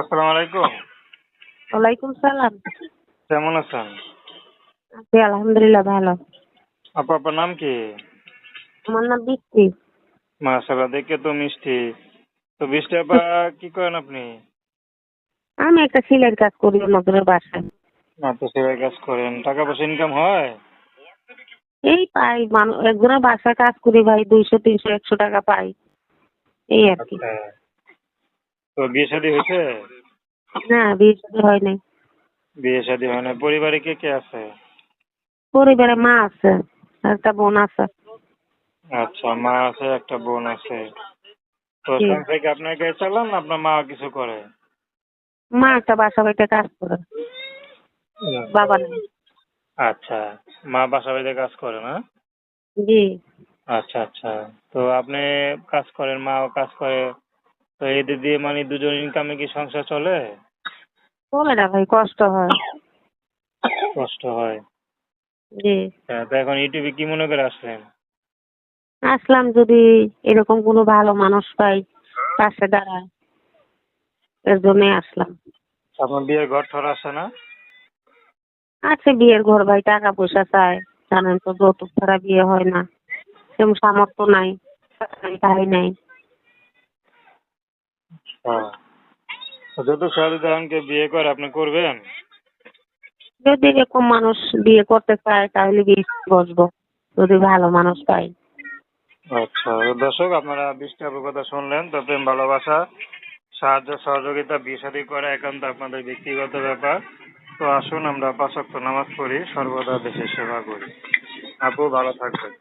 আসসালামু আলাইকুম। ওয়ালাইকুম সালাম। কেমন আছেন? আছি আলহামদুলিল্লাহ ভালো। আপু আপনার নাম কি? আমার নাম বৃষ্টি। মাশাআল্লাহ দেখে তো মিষ্টি। তো বৃষ্টি আপা কি করেন আপনি? আমি একটা সিলাইয়ের কাজ করি নজরের বাসায়। সেবাই কাজ করেন। টাকা পয়সা ইনকাম হয়? এই পাই মানুষ একজনের বাসায় কাজ করি ভাই দুইশো তিনশো একশো টাকা পাই। এই আর কি। আচ্ছা। তো বিয়ে শাদী হয়েছে? না বিয়ে শাদী হয় নাই। বিয়ে শাদী হয় না পরিবারে কে কে আছে? পরিবারে মা আছে একটা বোন আছে। আচ্ছা মা আছে একটা বোন আছে। তো। সংসার কি আপনার কাছে চালান আপনার মা কিছু করে? মা একটা বাসা বাড়িতে কাজ করে। বাবা নেই। আচ্ছা মা বাসা বাড়িতে কাজ করে না? জি। আচ্ছা আচ্ছা। তো আপনি কাজ করেন মাও কাজ করে। তো এদের দিয়ে মানে দুজন ইনকামে কি সংসার চলে? চলে না ভাই কষ্ট হয়। কষ্ট হয়। জি। তো এখন ইউটিউবে কি মনে করে আসলেন? আসলাম যদি এরকম কোনো ভালো মানুষ পাই পাশে দাঁড়ায় এর জন্যই আসলাম। আপনার বিয়ের ঘর ঠর আসে না? আছে বিয়ের ঘর ভাই টাকা পয়সা চায় জানেন তো যৌতুক ছাড়া বিয়ে হয় না। সেরকম সামর্থ্য নাই তাই নাই। তো যত শাহরুখানকে বিয়ে করে আপনি করবেন? যদি এরকম মানুষ বিয়ে করতে চায় তাহলে বিয়ে বসবো। যদি ভালো মানুষ পাই। আচ্ছা দর্শক আপনারা বৃষ্টি আপুর কথা শুনলেন তো প্রেম ভালোবাসা সাহায্য সহযোগিতা বিয়ে করা একান্ত আপনাদের ব্যক্তিগত ব্যাপার। তো আসুন আমরা পাঁচ ওয়াক্ত নামাজ পড়ি সর্বদা দেশের সেবা করি। আপু ভালো থাকবেন।